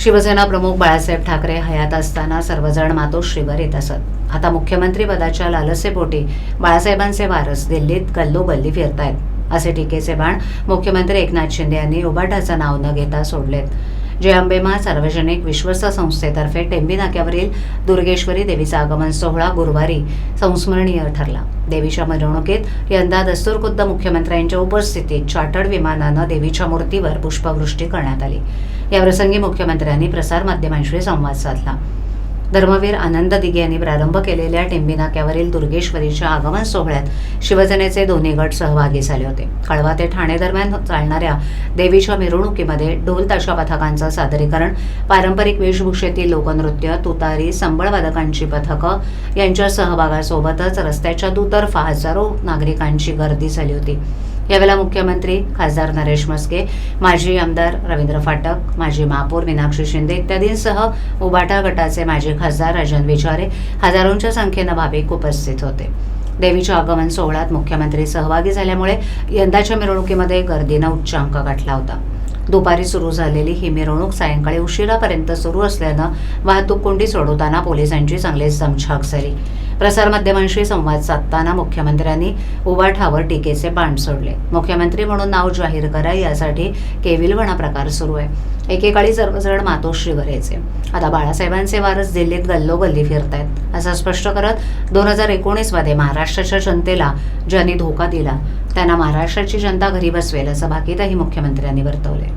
शिवसेना प्रमुख बाळासाहेब ठाकरे हयात असताना सर्वजण मातोश्रीवर येत असत. आता मुख्यमंत्री पदाच्या लालसेपोटी बाळासाहेबांचे वारस दिल्लीत गल्लोगल्ली फिरतायत. असे टीकेचे बाण मुख्यमंत्री एकनाथ शिंदे यांनी उबाटाचं नाव न घेता सोडलेत. जे अंबेमा सार्वजनिक विश्वस्त संस्थेतर्फे टेंबी नाक्यावरील दुर्गेश्वरी देवीचा आगमन सोहळा गुरुवारी संस्मरणीय ठरला. देवीच्या मिरवणुकीत यंदा दस्तूरखुद्द मुख्यमंत्र्यांच्या उपस्थितीत चार्टर्ड विमानानं देवीच्या मूर्तीवर पुष्पवृष्टी करण्यात आली. याप्रसंगी मुख्यमंत्र्यांनी प्रसारमाध्यमांशी संवाद साधला. धर्मवीर आनंद दिघे यांनी प्रारंभ केलेल्या टेंबी नाक्यावरील दुर्गेश्वरीच्या आगमन सोहळ्यात शिवसेनेचे दोन्ही गट सहभागी झाले होते. कळवा ते ठाणे दरम्यान चालणाऱ्या देवीच्या मिरवणुकीमध्ये ढोल ताशा पथकांचं सादरीकरण पारंपरिक वेशभूषेतील लोकनृत्य तुतारी संबळवादकांची पथकं यांच्या सहभागासोबतच रस्त्याच्या दुतर्फा हजारो नागरिकांची गर्दी झाली होती. यावेळेला मुख्यमंत्री खासदार नरेश मस्के माजी आमदार रवींद्र फाटक माजी महापौर मीनाक्षी शिंदे इत्यादींसह उबाटा गटाचे माजी खासदार राजन विचारे हजारोंच्या संख्येनं भाविक उपस्थित होते. देवीच्या आगमन सोहळ्यात मुख्यमंत्री सहभागी झाल्यामुळे यंदाच्या मिरवणुकीमध्ये गर्दीनं उच्चांक गाठला होता. दुपारी सुरू झालेली ही मिरवणूक सायंकाळी उशिरापर्यंत सुरू असल्यानं वाहतूक कोंडी सोडवताना पोलिसांची चांगलीच दमछाक झाली. प्रसारमाध्यमांशी संवाद साधताना मुख्यमंत्र्यांनी उबाठावर टीकेचे बाण सोडले. मुख्यमंत्री म्हणून नाव जाहीर करा यासाठी केविलवणा प्रकार सुरू आहे. एकेकाळी सर्वजण मातोश्रीवर यायचे आता बाळासाहेबांचे वारस दिल्लीत गल्लोगल्ली फिरतायत असं स्पष्ट करत दोन हजार एकोणीसमध्ये महाराष्ट्राच्या जनतेला ज्यांनी धोका दिला त्यांना महाराष्ट्राची जनता घरी बसवेल असं भाकीतही मुख्यमंत्र्यांनी वर्तवले.